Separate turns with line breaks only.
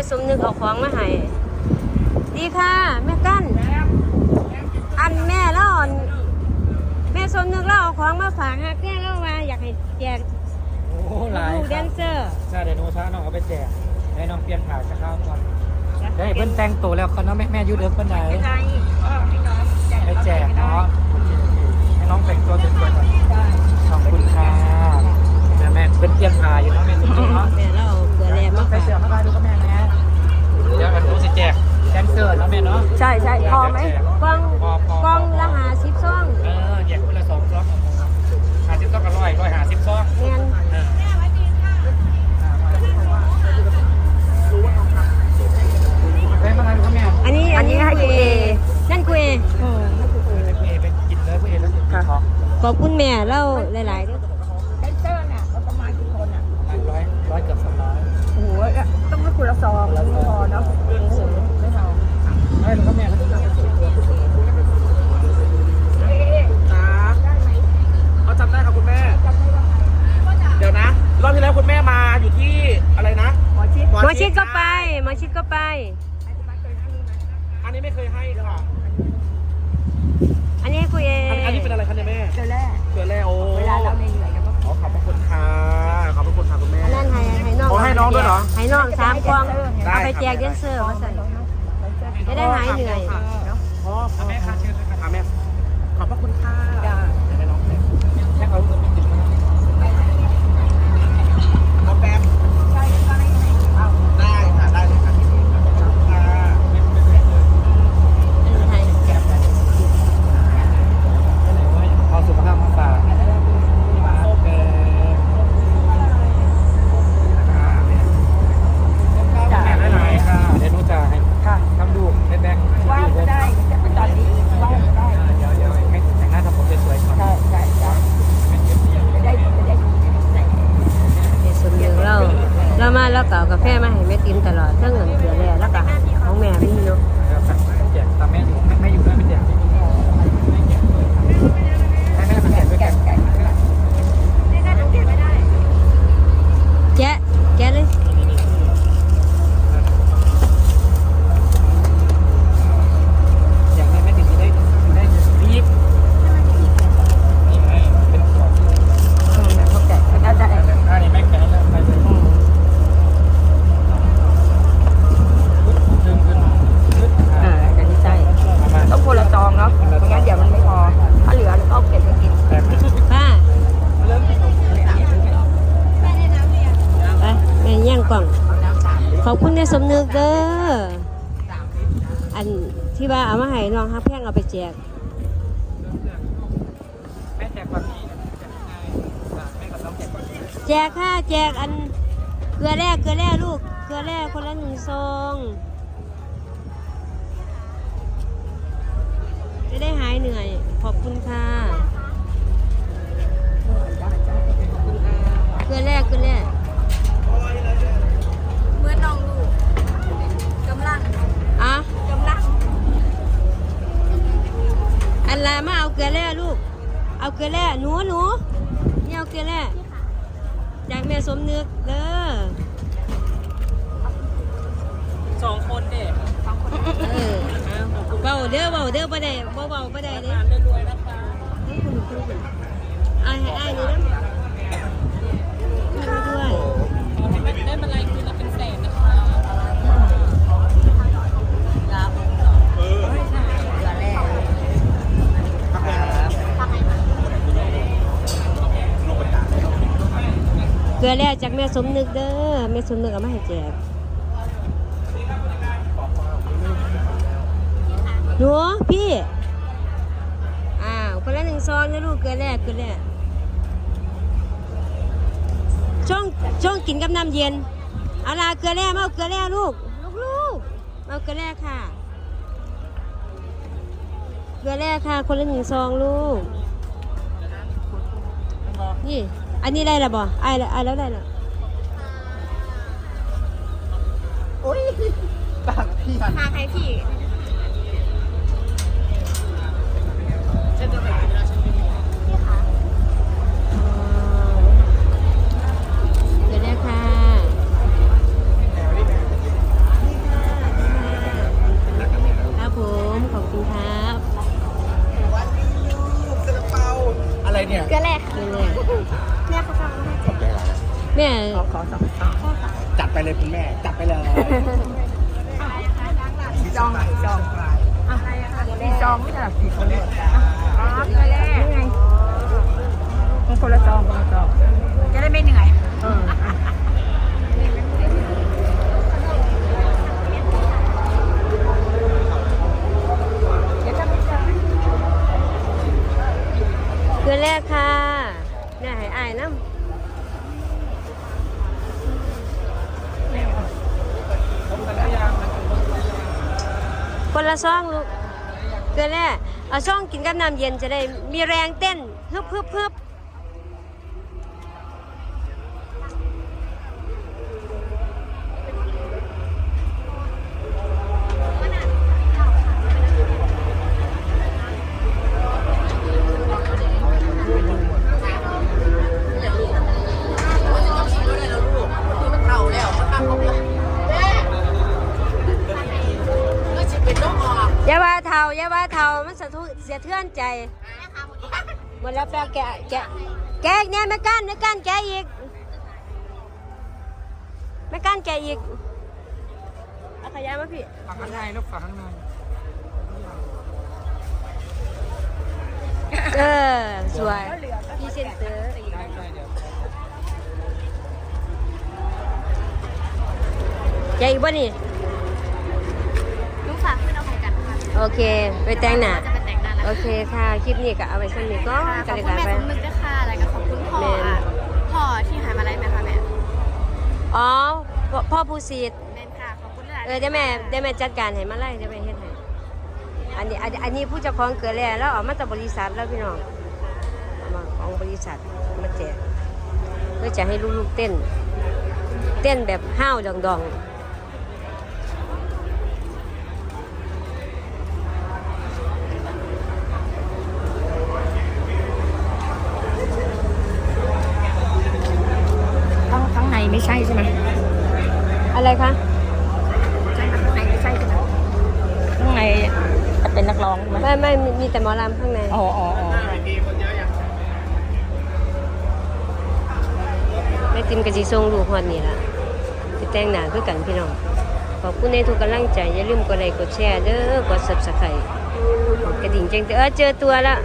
ม่สมนึกเอาของมาให้ดีค่ะแม่กั้นอันแม่แล้วอ่อนแม่สมนึกแล้วเอาของมาฝากฮักแก่แล้วว่าอยากให้แจก
โอ้หลาย
ลูก
ค
แด
รับ
นเซอร์
ใช่เดี๋ยวหนูช้าน้องเอาไปแจกให้น้องเปลี่ยนผ่าจะเข้าก่อนได้เพิ่นแต่งตัวแล้วเขาเนาะแม่แม่อยูเดิมเพิ่นไหนไปแจกเนาะให้น้องแต่งตัวสวยๆก่อนขอบคุณค่ะแม่แม่เพิ่นเปลี่ยนผ่าอยู่เนาะแม่สุดเนาะ
แม่แล้วเอาเกลือแร่มา
ไป
ฝาก
เสือมาได้ดูก็แม่นะเดี๋ยวหนูจะแจกแดนเซอร์เนาะแม่เนาะ
ใช่ใช่พอไหมกล้อง
พอพอก
ล้องละหาสิบซอง
เออแจกคนละสองซองห้าสิบซองกับร้อยร้อยห้าสิบซอง
แม่น
เออ ไปมาทานครับแม่
อันนี้อันนี้ให้คุยนั่นคุย
เออไปไปกินเลยไปแล้วกินท้อง
ขอบคุณแม่เล่าหลายๆเด้อ
แดนเซอร์เนี่ยเราประมาณกี่คนอะ
ร้อยร้อยเกือบสองร้อย
โอ้โหต้องให้คุณละซองไม่พอเนาะไม่พอ
ได้หรือครับแม่
นะเขาจำได้ครับคุณแม่ เดี๋ยวนะ รอบที่แล้วคุณแม่มาอยู่ที่อะไรนะ
หมอชิด
หมอชิดก็ไปหมอชิดก็ไป
อันนี้ไม่เคยให้ค่ะ
อันนี้ให้คุยเอ
อัน
ง
อั นนี้เป็นอะไรคะเนี่ยแม่
เจอแรก
เกลือแร่โอ้
เวลาเราเหนื่อยๆกันก็
ขอขอบพระคุณค่ะขอบพระคุณค่ะคุณแม่
อันนั้นให้ให้น้อง
อ๋อให้น้องด้วยเหรอ
ให้น้องสามกล่อง
ได้
เอาไป
ครับ
แจกแดนเซอร์มาสั่นจะได้หายเหนื่อย
พ่อพ่อ
แม่ค่ะเชิญเลยค่ะ
ค่ะแม่ขอบพระคุณค่ะ
จ้า
ให้น้องแม่
แม่เอาเงินไปกิน
เอาแป๊บได้ค่ะ ได้เลยค่ะขอบคุณค่ะ
ให้
เอาสุขภาพมาฝากโอเคแม่หลายๆค่ะเดี๋ยวหนูจะให้
ค่ะ
ทำดูในแบงค์
ว่างก็ได้จะไปตอนนี้ว่างก็ได้
เดี๋ยวเดี๋ยวให้แต่งหน้าทำผมสวยๆก่อน
ใช่ใช่ใช่จะได้จะได้
ในส่วนหนึ่งเรา เรามาแล้วก็เอากาแฟมาให้แม่ติมตลอดทั้งเงินเสียแร่แล้วก็ของแม่มีเนาะ
แล้วแจกตามแม่อยู่แม่อยู่ด้วยไม่แจกให้แม่มาแจกด้วยกัน
แกะแกะเลย
อยากให้แม่ติดได้ได้รีบนี่ไงเป็นขวด
เขาแกะเขาได้
อันนี้แม่แกะแล้วไปเลยดึงขึ้นดึง
อ่าจะดีใจ
มา
ต้องคนละซองเนาะไม่งั้นเดี๋ยวมันไม่พอ ถ้าเหลือก็เอาเก็บไปกิน
แบบ
ป้าไปแม่ย่าง กล่อง ขอบคุณในสมนึกเด้อ อันที่ว่าเอามาให้น้องฮักแพงเอาไปแจก
แจกแบบนี้แม่ก็ต้องแจกแบบนี้
แจกค่ะแจกอันเกลือแร่เกลือแร่ลูกเกลือแร่คนละหนึ่งซองจะได้หายเหนื่อย ขอบคุณค่ะเกลือแร่เกลือแร่
ลื
อแร่หนูหนูนี่เอาเกลือแร่จากแม่สมนึกเด้อ
สองคนเด็ก
เออเอาเบาเด้อเบาเด้อบ่ได้บ่เบาบ่ได้เด้อ
รวยๆนะคะ
อายให้อายเลยนะ
เก
ลือแร่จากแม่สมนึกเด้อแม่สมนึกเอามาให้แจกหนูพี่ อ้าวคนละหนึ่งซองนะลูกเกลือแร่เกลือแร่ช่องช่องกินกับน้ำเย็นเอาล่ะเกลือแร่มาเอาเกลือแร่ลูกลูกลูกมาเอาเกลือแร่ค่ะ เกลือแร่ค่ะ คนละหนึ่งซองลูกนี่ อันนี้ได้ละบ่ไอ้ละไอ้แล้วได้ละ
ปากพี่
พาใครพี่
เดี๋ยวได้ค่ะ แม่
ขอขอสองสอง
จัดไปเลยคุณแม่ จัดไปเลย
จองจองอะมีจองไม่ใช่หรอสี่คนเลยอ๋อไปแล้วนี่ไงมันคนละจองคนละจอง
จะได้ไม่เหนื่อย
เอออะ
เดือนแรกค่ะเนี่ยให้อายน้ำคน ละซองลูกเดือแรกเอาซองกินกับน้ำเย็นจะได้มีแรงเต้นฮึบฮึบฮึบ เท่าอย่าว่าเท่ามันสะทุเสียเทือนใจหมดแล้วแปลแกะแกะแกะอีกเนี่ยไม่กั้นไม่กั้นแกะอีก ไม่กั้นแกะอีกเอาขยะมาพี่
ฝั่งข้างในลูกฝั่งข้างใน
เออสวยพี่เซนเตอร์
ได้ใช่เดี๋ยว
แกะอีกบ่นี่
ลูกฝากขึ้นเอาของกันค่ะ
โอเค ไปแต่งหน้า
จะไปแต่งหน้าแล้ว
โอเคค่ะ คลิปนี้ก็เอาไว้สักนิดก็
ข
กั
อนบ
เลย
คุณ
กัน
แม่
ไป
สมนึกด้วยค่ะอะไรก็ขอบคุณพ่ออะพ่อที่หายมาไล่ไหมคะแม่
อ๋อ พ่อพ่อผู้ซีด
แม่ค่ะ ขอบคุณหลาย
เออเดี๋ยวแม่เดี๋ยวแม่จัดการให้มาไล่เดี๋ยวแม่เฮ็ดให้อันนี้อันอันนี้ผู้เจ้าของเกิดแล้วแล้วเออกมาจากบริษัทแล้วพี่น้องเอามาของบริษัทมาแจกเพื่อจะให้ลูกๆเต้น เต้นแบบห้าวดอง
ข้างข้างใน ไม่ใช่ใช่ไหม
ๆอะไรคะ
ใช่ข้างในไม่ใช่ใช่ไหมข้างในจะเป็นนักร้องใช่ไหม
ไม่ไม่มีมีแต่หมอลำข้างใน
อ๋ออ๋ออ๋อ
แม่ติมกะสิส่งลูกฮอดนี่ล่ะสิแต่งหน้าคือกันพี่น้องขอบคุณในทุกกำลังใจ อย่าลืมกดไลค์กดแชร์เด้อกด Subscribe กดกระดิ่งแจ้งเตือนเออเจอตัวแล้ว